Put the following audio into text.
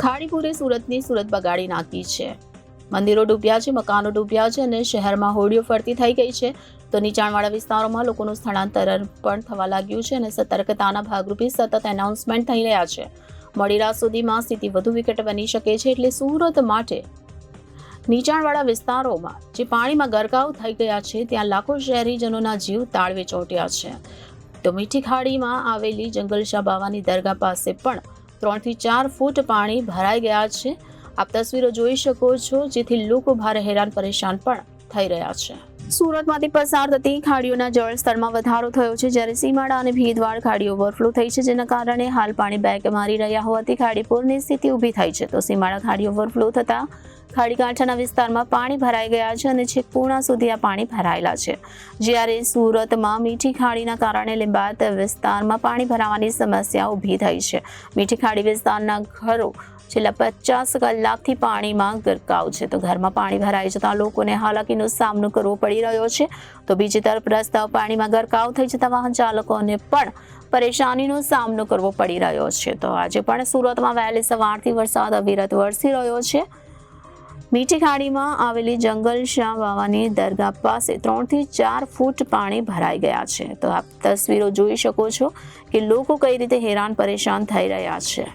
ખાડીપુરે સુરતની સુરત બગાડી નાખી છે. મંદિરો ડૂબ્યા છે, મકાનો ડૂબ્યા છે અને શહેરમાં હોડીઓ ફરતી થઈ ગઈ છે. તો નીચાણવાળા વિસ્તારોમાં લોકોનું સ્થળાંતર પણ થવા લાગ્યું છે અને સતર્કતાના ભાગરૂપે સતત એનાઉન્સમેન્ટ થઈ રહ્યા છે. મોડી રાત સુધીમાં સ્થિતિ વધુ વિકટ બની શકે છે એટલે સુરત માટે નીચાણવાળા વિસ્તારોમાં જે પાણીમાં ગરકાવ થઈ ગયા છે, ત્યાં લાખો શહેરીજનોના જીવ તાળવે ચોંટ્યા છે. તો મીઠી ખાડીમાં આવેલી જંગલશા બાવાની દરગાહ પાસે પણ ત્રણથી ચાર ફૂટ પાણી ભરાઈ ગયા છે. આપ તસવીરો જોઈ શકો છો, જેથી લોકો ભારે હેરાન પરેશાન પણ થઈ રહ્યા છે. સુરતમાંથી પસાર થતી ખાડીઓના જળસ્તરમાં વધારો થયો છે, જ્યારે સીમાડા અને ભીદવાડ ખાડી ઓવરફ્લો થઈ છે, જેના કારણે હાલ પાણી બેક મારી રહ્યા હોવાથી ખાડીપુરની સ્થિતિ ઊભી થઈ છે. તો સીમાડા ખાડી ઓવરફ્લો થતા ખાડીકાંઠાના વિસ્તારમાં પાણી ભરાઈ ગયા છે અને છેક પૂર્ણા સુધી આ પાણી ભરાયેલા છે. જ્યારે સુરતમાં મીઠી ખાડીના કારણે લીંબાયત વિસ્તારમાં પાણી ભરાવાની સમસ્યા ઊભી થઈ છે. મીઠી ખાડી વિસ્તારના ઘરો છેલ્લા પચાસ કલાકથી પાણીમાં ગરકાવ છે. તો ઘરમાં પાણી ભરાઈ જતા લોકોને હાલાકીનો સામનો કરવો પડી રહ્યો છે. તો બીજી તરફ રસ્તાઓ પાણીમાં ગરકાવ થઈ જતા વાહન ચાલકોને પણ પરેશાનીનો સામનો કરવો પડી રહ્યો છે. તો આજે પણ સુરતમાં વહેલી સવારથી વરસાદ અવિરત વરસી રહ્યો છે. મીઠી ખાડીમાં આવેલી જંગલ શાહ બાવાની દરગાહ પાસે ત્રણથી ચાર ફૂટ પાણી ભરાઈ ગયા છે. તો આપ તસવીરો જોઈ શકો છો કે લોકો કઈ રીતે હેરાન પરેશાન થઈ રહ્યા છે.